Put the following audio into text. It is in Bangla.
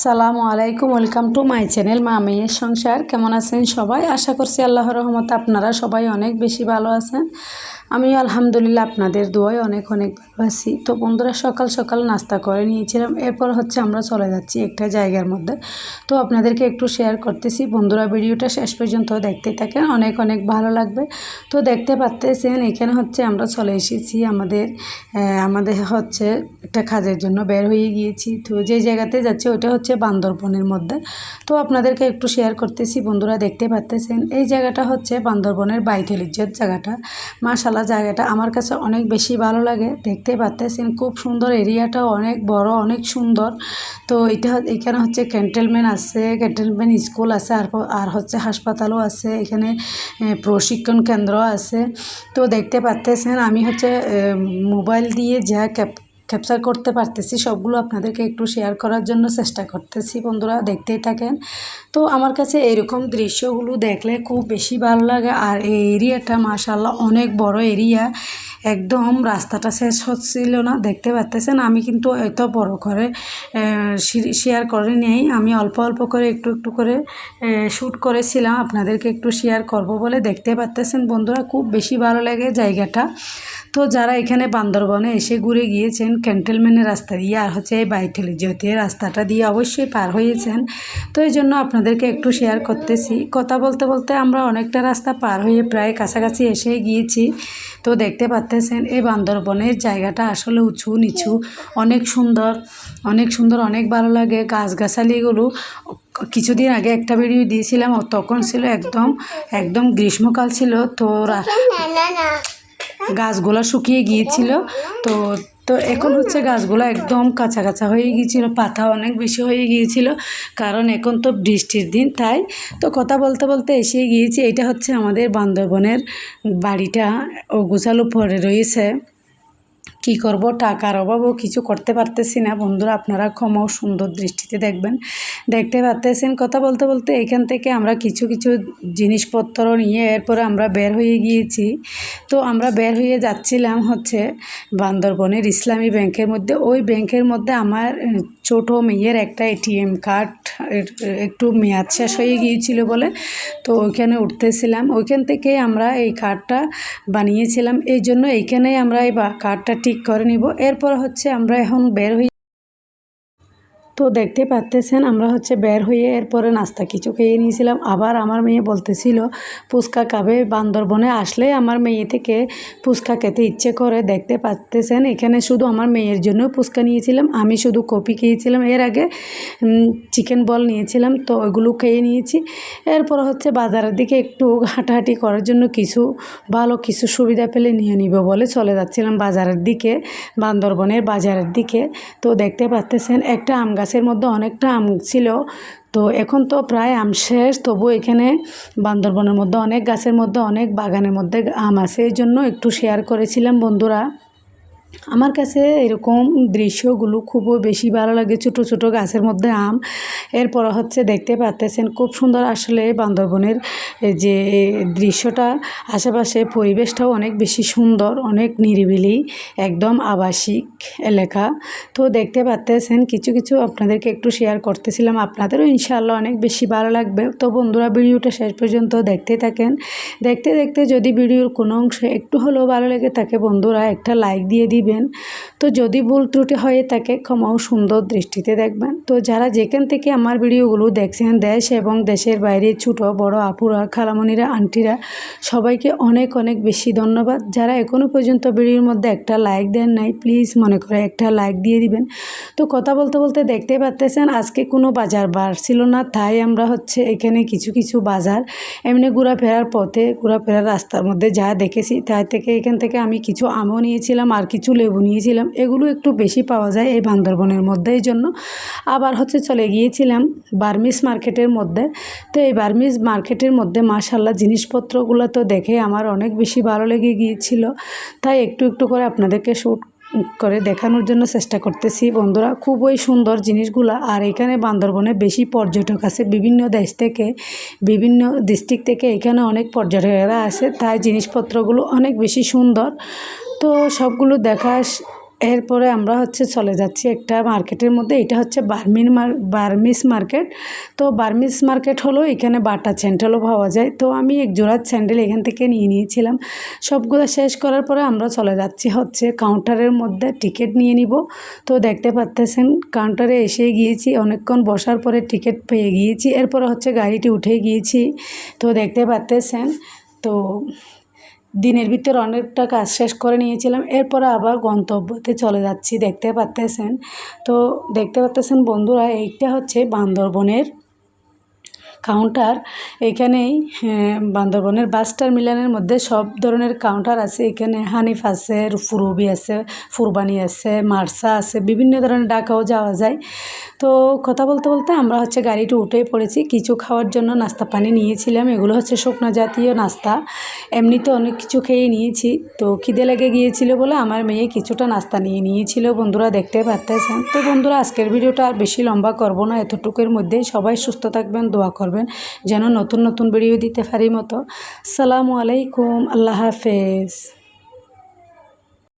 সালামু আলাইকুম, ওয়েলকাম টু মাই চ্যানেল মা মেয়ের সংসার। কেমন আছেন সবাই? আশা করছি আল্লাহর রহমত আপনারা সবাই অনেক বেশি ভালো আছেন। আমি আলহামদুলিল্লাহ আপনাদের দোয়ায় অনেক অনেক ভালো আছি। তো বন্ধুরা, সকাল সকাল নাস্তা করে নিয়েছিলাম। এরপর হচ্ছে আমরা চলে যাচ্ছি একটা জায়গার মধ্যে। তো আপনাদেরকে একটু শেয়ার করতেছি। বন্ধুরা, ভিডিওটা শেষ পর্যন্ত দেখতে থাকেন। অনেক অনেক ভালো লাগবে। তো দেখতে পাচ্তেছেন, এখানে হচ্ছে আমরা চলে এসেছি। আমাদের আমাদের হচ্ছে একটা কাজের জন্য বের হয়ে গিয়েছি। তো যে জায়গাতে যাচ্ছে ওটা হচ্ছে বান্দরবনের মধ্যে। তো আপনাদেরকে একটু শেয়ার করতেছি। বন্ধুরা, দেখতে পাচ্তেছেন, এই জায়গাটা হচ্ছে বান্দরবনের বাইথলিজ্জত জায়গাটা। মাশাল্লাহ জায়গাটা আমার কাছে অনেক বেশি ভালো লাগে। দেখতে পাচ্ছেন খুব সুন্দর এরিয়াটাও অনেক বড়, অনেক সুন্দর। তো এটা এখানে হচ্ছে ক্যান্টেলমেন্ট আছে ক্যান্টেলমেন্ট স্কুল আছে, আর আর হচ্ছে হাসপাতালও আছে, এখানে প্রশিক্ষণ কেন্দ্র আছে। তো দেখতে পাচ্ছেন আমি হচ্ছে মোবাইল দিয়ে যা ক্যাপ ক্যাপচার করতে পারতেছি, সবগুলো আপনাদেরকে একটু শেয়ার করার জন্য চেষ্টা করতেছি বন্ধুরা, দেখতেই থাকেন। তো আমার কাছে এরকম দৃশ্যগুলো দেখলে খুব বেশি ভালো লাগে। আর এই এরিয়াটা মাশাল্লাহ অনেক বড় এরিয়া। একদম রাস্তাটা শেষ হচ্ছিল না, দেখতে পাচ্তেছেন? আমি কিন্তু এত বড় করে শেয়ার করে নেই। আমি অল্প অল্প করে একটু একটু করে শ্যুট করেছিলাম। আপনাদেরকে একটু শেয়ার করব বলে দেখতে পাচ্তেছেন বন্ধুরা, খুব বেশি ভালো লাগে জায়গাটা। তো যারা এখানে বান্দরবনে এসে ঘুরে গিয়েছেন ক্যান্টেলমেন্টের রাস্তা দিয়ে, আর হচ্ছে এই বাইথলি এই রাস্তাটা দিয়ে অবশ্যই পার হয়েছেন। তো এই জন্য আপনাদেরকে একটু শেয়ার করতেছি। কথা বলতে বলতে আমরা অনেকটা রাস্তা পার হয়ে প্রায় কাছাকাছি এসে গিয়েছি। তো দেখতে পাচ্তেছেন এই বান্দরবনের জায়গাটা আসলে উঁচু নিচু অনেক সুন্দর অনেক সুন্দর অনেক ভালো লাগে। গাছগাছালিগুলো কিছুদিন আগে একটা ভিডিও দিয়েছিলাম ও তখন ছিল একদম একদম গ্রীষ্মকাল ছিল তো গাছগুলো শুকিয়ে গিয়েছিল তো তো এখন হচ্ছে গাছগুলো একদম কাঁচা কাঁচা হয়ে গিয়েছিল, পাতা অনেক বেশি হয়ে গিয়েছিল, কারণ এখন তো বৃষ্টির দিন, তাই তো কথা বলতে বলতে এসে গিয়েছি। এটা হচ্ছে আমাদের বান্দরবনের বাড়িটা, ও গোছালো পরে রয়েছে। কি করব? টাকার অভাবও কিছু করতে পারতেছি না। বন্ধুরা, আপনারা ক্ষম সুন্দর দৃষ্টিতে দেখবেন। দেখতে পারতেছেন? কথা বলতে বলতে এখান থেকে আমরা কিছু কিছু জিনিসপত্র নিয়ে এরপরে আমরা বের হয়ে গিয়েছি। তো আমরা বের হয়ে যাচ্ছিলাম হচ্ছে বান্দরবনের ইসলামী ব্যাংকের মধ্যে। ওই ব্যাংকের মধ্যে আমার ছোট মেয়ের একটা এটিএম কার্ড একটু মেয়াদ শেষ হয়ে গিয়েছিল বলে। তো ওইখানে উঠতেছিলাম। ওইখান থেকে আমরা এই কার্ডটা বানিয়েছিলাম। এই জন্য এইখানেই আমরা এই কার্ডটা ঠিক করে নিব। এরপর হচ্ছে আমরা এখন বের হয়ে তো দেখতে পাচ্তেছেন আমরা হচ্ছে বের হয়ে এরপরে নাস্তা কিছু খেয়ে নিয়েছিলাম। আবার আমার মেয়ে বলতেছিল, ফুচকা খাবে বান্দরবনে আসলে আমার মেয়ে থেকে ফুচকা খেতে ইচ্ছে করে। দেখতে পাচ্তেছেন এখানে শুধু আমার মেয়ের জন্য ফুচকা নিয়েছিলাম, আমি শুধু কপি খেয়েছিলাম। এর আগে চিকেন বল নিয়েছিলাম, তো ওইগুলো খেয়ে নিয়েছি। এরপর হচ্ছে বাজারের দিকে একটু হাঁটাহাঁটি করার জন্য কিছু ভালো কিছু সুবিধা পেলে নিয়ে নিব বলে চলে যাচ্ছিলাম বাজারের দিকে, বান্দরবনের বাজারের দিকে। তো দেখতে পাচ্তেছেন একটা আম গাছের মধ্যে অনেকটা আম ছিল। তো এখন তো প্রায় আম শেষ তবু এখানে বান্দরবনের মধ্যে অনেক গাছের মধ্যে, অনেক বাগানের মধ্যে আম আছে। এই জন্য একটু শেয়ার করেছিলাম বন্ধুরা। আমার কাছে এরকম দৃশ্যগুলো খুবই বেশি ভালো লাগে, ছোট ছোট গাছের মধ্যে আম। এরপর হচ্ছে দেখতে পাচ্তেছেন খুব সুন্দর আসলে বান্দরবনের যে দৃশ্যটা। আশেপাশে পরিবেশটাও অনেক বেশি সুন্দর, অনেক নিরিবিলি, একদম আবাসিক এলাকা। তো দেখতে পাচ্তেছেন কিছু কিছু আপনাদেরকে একটু শেয়ার করতেছিলাম। আপনাদেরও ইনশাআল্লাহ অনেক বেশি ভালো লাগবে। তো বন্ধুরা, ভিডিওটা শেষ পর্যন্ত দেখতে থাকেন। দেখতে দেখতে যদি ভিডিওর কোনো অংশে একটু হলেও ভালো লেগে থাকে বন্ধুরা, একটা লাইক দিয়ে দিবেন। তো যদি ভুল ত্রুটি হয়ে থাকে ক্ষমাও সুন্দর দৃষ্টিতে দেখবেন। তো যারা যেখান থেকে আমার ভিডিওগুলো দেখছেন, দেশ এবং দেশের বাইরে ছোট, বড়, আপুরা, খালামণিরা, আন্টিরা, সবাইকে অনেক অনেক বেশি ধন্যবাদ। যারা এখনও পর্যন্ত ভিডিওর মধ্যে একটা লাইক দেন নাই, প্লিজ মনে করে একটা লাইক দিয়ে দিবেন। তো কথা বলতে বলতে দেখতে পাচ্তেছেন, আজকে কোনো বাজার বার ছিল না, তাই আমরা হচ্ছে এখানে কিছু কিছু বাজার এমনি ঘোরাফেরার পথে, ঘোরাফেরার রাস্তার মধ্যে যা দেখেছি, তাই থেকে এখান থেকে আমি কিছু আমও নিয়েছিলাম আর কিছু লেবু নিয়েছিলাম। এগুলো একটু বেশি পাওয়া যায় এই বান্দরবনের মধ্যে, এই জন্য আবার হচ্ছে চলে গিয়েছিলাম বার্মিস মার্কেটের মধ্যে। তো এই বার্মিস মার্কেটের মধ্যে মাশাল্লাহ জিনিসপত্রগুলো তো দেখে আমার অনেক বেশি ভালো লেগে গিয়েছিল। তাই একটু একটু করে আপনাদেরকে শ্যুট করে দেখানোর জন্য চেষ্টা করতেছি। বন্ধুরা, খুবই সুন্দর জিনিসগুলো। আর এখানে বান্দরবনে বেশি পর্যটক আছে বিভিন্ন দেশ থেকে, বিভিন্ন ডিস্ট্রিক্ট থেকে। এখানে অনেক পর্যটকেরা আসে। তাই জিনিসপত্রগুলো অনেক বেশি সুন্দর। তো সবগুলো দেখা এরপরে আমরা হচ্ছে চলে যাচ্ছি একটা মার্কেটের মধ্যে এটা হচ্ছে বার্মিন মার, বার্মিস মার্কেট। তো বার্মিস মার্কেট হলো এখানে বাটা স্যান্ডেলও পাওয়া যায়। তো আমি এক জোড়া স্যান্ডেল এখান থেকে নিয়ে নিয়েছিলাম। সবগুলো শেষ করার পরে আমরা চলে যাচ্ছি হচ্ছে কাউন্টারের মধ্যে, টিকিট নিয়ে নিব। তো দেখতে পাচ্তেছেন, কাউন্টারে এসে গিয়েছি, অনেকক্ষণ বসার পরে টিকিট পেয়ে গিয়েছি। এরপরে হচ্ছে গাড়িটি উঠে গিয়েছি। তো দেখতে পাচ্তেছেন, তো দিনের ভিতর অনেকটা কাজ শেষ করে নিয়েছিলাম। এরপরে আবার গন্তব্যতে চলে যাচ্ছি, দেখতে পারতেছেন। তো দেখতে পারতেছেন বন্ধুরা, এইটা হচ্ছে বান্দরবনের কাউন্টার এখানেই হ্যাঁ, বান্দরবনের বাস টার্মিনালের মধ্যে সব ধরনের কাউন্টার আছে। এখানে হানিফ আছে ফুরবি আছে ফুরবানি আছে মার্সা আছে বিভিন্ন ধরনের ডাকাও যাওয়া যায়। তো কথা বলতে বলতে আমরা হচ্ছে গাড়িটি উঠেই পড়েছি। কিছু খাওয়ার জন্য নাস্তা পানি নিয়েছিলাম। এগুলো হচ্ছে শুকনো জাতীয় নাস্তা। এমনিতে অনেক কিছু খেয়ে নিয়েছি। তো খিদে লেগে গিয়েছিল বলে আমার মেয়ে কিছুটা নাস্তা নিয়ে নিয়েছিল। বন্ধুরা দেখতে পারতেছেন। তো বন্ধুরা আজকের ভিডিওটা আর বেশি লম্বা করব না। এতটুকুর মধ্যেই সবাই সুস্থ থাকবেন দোয়া করবেন যেন নতুন নতুন ভিডিও দিতে পারি মতো। সালামু আলাইকুম আল্লাহ হাফেজ।